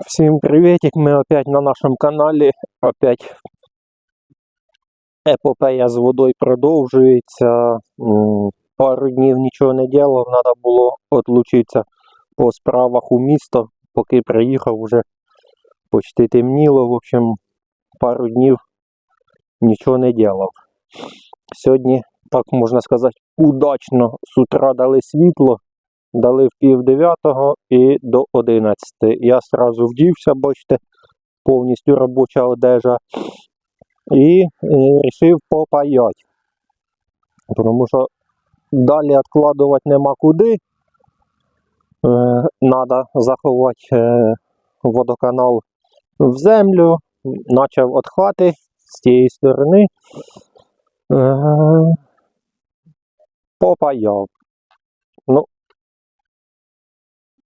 Всім приветик, ми опять на нашому каналі. Опять епопея з водою продовжується. Пару днів нічого не делав, треба було отлучитися по справах у місто. Поки приїхав, вже почти темніло. В общем, пару днів нічого не делав. Сьогодні, так можна сказати, удачно з утра дали світло. Дали в пів дев'ятого і до 11. Я сразу вдівся, бачите, повністю робоча одежа. І вирішив попаять. Тому що далі відкладувати нема куди. Треба заховати е, водоканал в землю. Почав від з тієї сторони. Е, попаяв. Ну,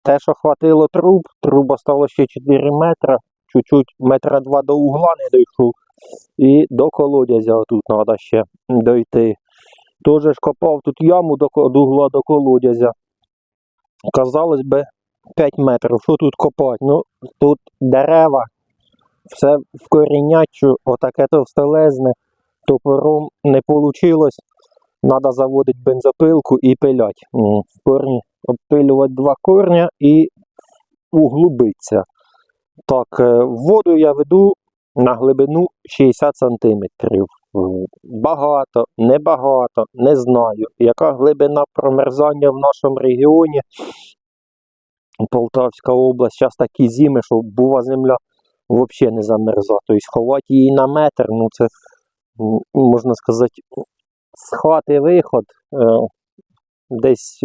те, що хватило труб, труб осталось ще 4 метра, чуть-чуть метра два до угла не дійшов. І до колодязя тут треба ще дойти. Тоже ж копав тут яму до, до угла до колодязя. Казалось би, 5 метрів. Що тут копати? Ну, тут дерева, все в корінячу, отаке товстелезне, топором не вийшло. Треба заводити бензопилку і пилять. В корні обпилювати два корня і углубитися. Так, е, воду я веду на глибину 60 сантиметрів. М, Багато, небагато, не знаю. Яка глибина промерзання в нашому регіоні? Полтавська область, зараз такі зими, що бува земля взагалі не замерзла. Тобто ховати її на метр, ну це можна сказати, з виход е, десь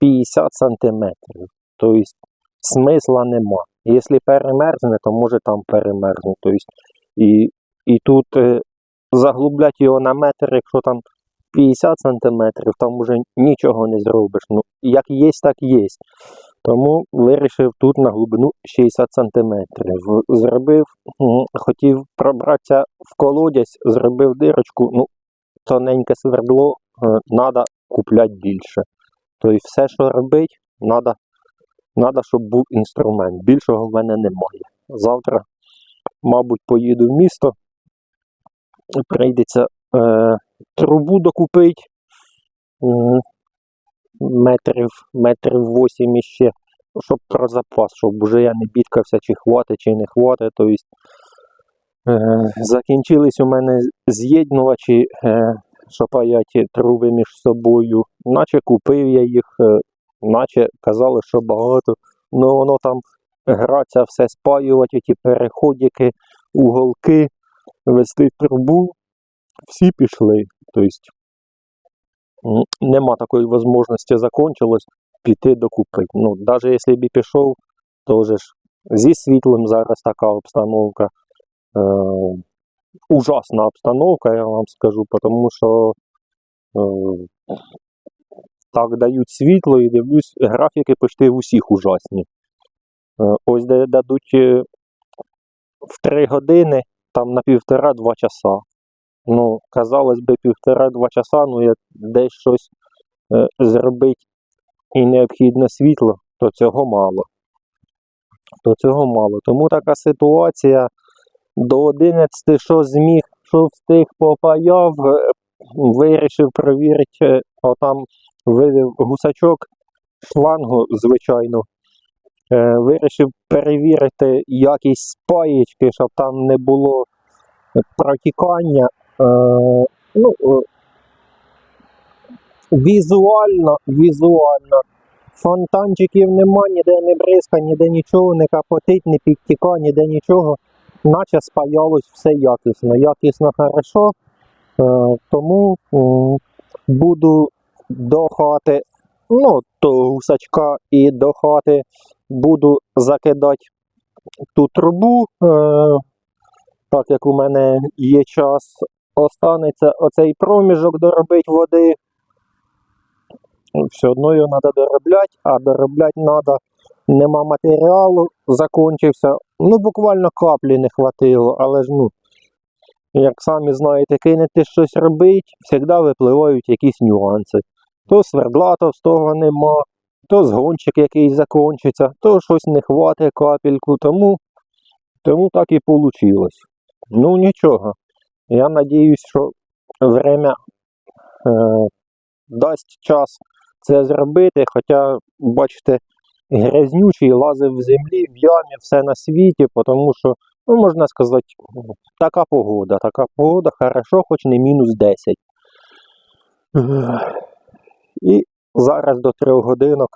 50 сантиметрів. Тобто смисла нема. Якщо перемерзне, то може там перемерзне. Тобто, і, і тут е, заглублять його на метр, якщо там 50 сантиметрів, там уже нічого не зробиш. Ну, як є, так є. Тому вирішив тут на глибину 60 сантиметрів. Зробив, хотів пробратися в колодязь, зробив дирочку, ну, тоненьке свердло, треба купляти більше. Тобто все, що робить, треба, треба, щоб був інструмент. Більшого в мене немає. Завтра, мабуть, поїду в місто. Прийдеться е, трубу докупити. Метрів, метрів 8 іще, щоб про запас, щоб вже я не бідкався, чи хватить, чи не хватить. Тобто, е, закінчились у мене з'єднувачі, е, що паять труби між собою. Наче купив я їх, е, наче казали, що багато. Ну воно там граться, все спаювати, ті переходики, уголки, вести трубу. Всі пішли. Тобто нема такої можливості закончилось піти докупити. Ну, навіть якщо б і пішов, то вже ж зі світлом зараз така обстановка. Ужасна обстановка, я вам скажу, тому що е, так дають світло і дивлюсь, графіки почти в усіх ужасні. Е, ось де дадуть е, в 3 години, там на півтора-два часа. Ну, казалось би, півтора-два часа, ну як десь щось е, зробити і необхідне світло, то цього мало. То цього мало. Тому така ситуація до 11, що зміг, що встиг попаяв, е, вирішив перевірити, е, отам вивів гусачок шлангу, звичайно. Е, Вирішив перевірити якість спаєчки, щоб там не було протікання. Ну, візуально, візуально. Фонтанчиків нема, ніде не бризка, ніде нічого, не капотить, не підтіка, ніде нічого. Наче спаялось все якісно. Якісно хорошо. Е, тому буду до хати, ну, того гусачка і до хати буду закидати ту трубу. Е, так як у мене є час, останеться оцей проміжок доробити води. Все одно його треба доробляти, а доробляти треба. Нема матеріалу, закончився. Ну, буквально каплі не хватило, але ж ну, як самі знаєте, кинете щось робити, завжди випливають якісь нюанси. То свердла товстого нема, то згончик якийсь закончиться, то щось не хватить капельку, тому, тому так і вийшло. Ну нічого. Я надіюсь, що время е, дасть час це зробити, хоча, бачите, грязнючий лазив в землі, в ямі, все на світі, тому що, ну, можна сказати, така погода, така погода, хорошо, хоч не мінус 10. І зараз до трьох годинок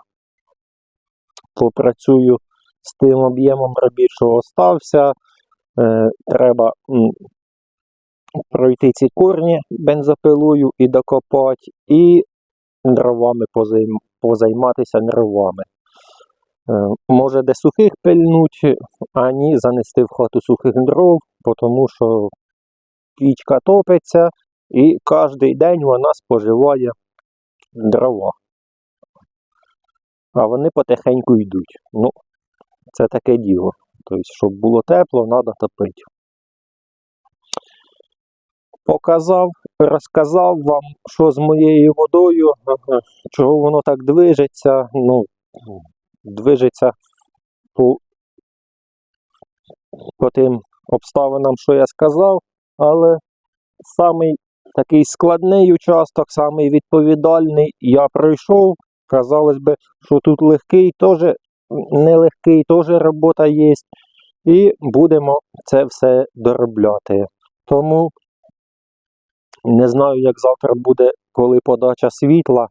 попрацюю з тим об'ємом робіт, що остався. Е, треба пройти ці корні бензопилою і докопати, і дровами позайм, позайматися дровами. Е, може де сухих пильнуть, а ні занести в хату сухих дров, тому що пічка топиться і кожен день вона споживає дрова. А вони потихеньку йдуть. Ну, це таке діло. Тобто, щоб було тепло, треба топити. Показав, розказав вам, що з моєю водою, чого воно так движеться. Ну, движеться по, по тим обставинам, що я сказав, але самий такий складний участок, самий відповідальний я пройшов. Казалось би, що тут легкий, теж нелегкий, теж робота є. І будемо це все доробляти. Тому не знаю, як завтра буде, коли подача світла,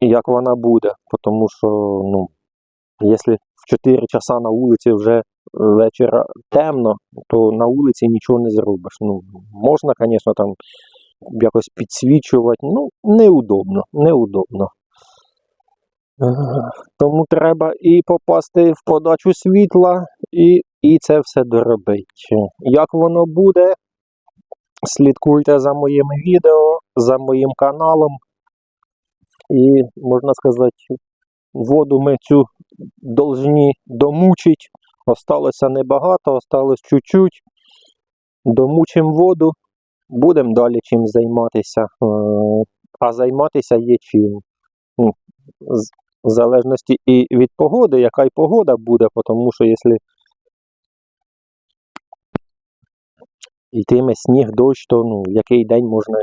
як вона буде. Тому що, ну, якщо в 4 часа на вулиці вже вечора темно, то на вулиці нічого не зробиш. Ну, можна, звісно, там якось підсвічувати, ну, неудобно, неудобно. Е, Тому треба і попасти в подачу світла, і, і це все доробити. Як воно буде, слідкуйте за моїми відео, за моїм каналом. І, можна сказати, воду ми цю должні домучити. Осталося небагато, осталось чуть-чуть. Домучимо воду, будемо далі чим займатися. Е, А займатися є чим. Ну, В залежності і від погоди, яка й погода буде, тому що якщо йтиме сніг, дощ, то ну, який день можна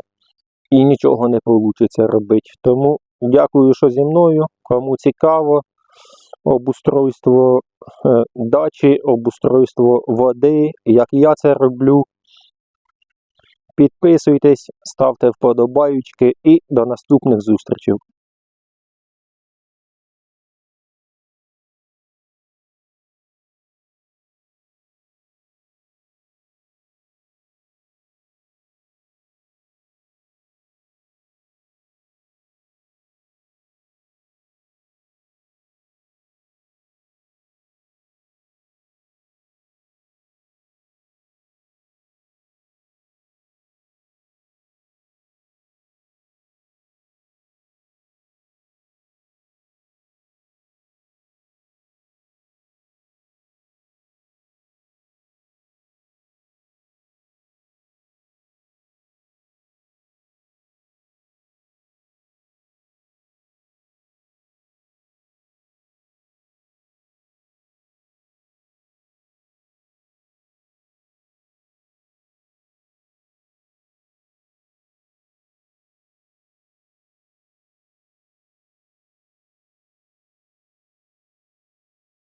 і нічого не вийде робити. Тому дякую, що зі мною. Кому цікаво, обустройство е, дачі, обустройство води, як я це роблю. Підписуйтесь, ставте вподобайки і до наступних зустрічей.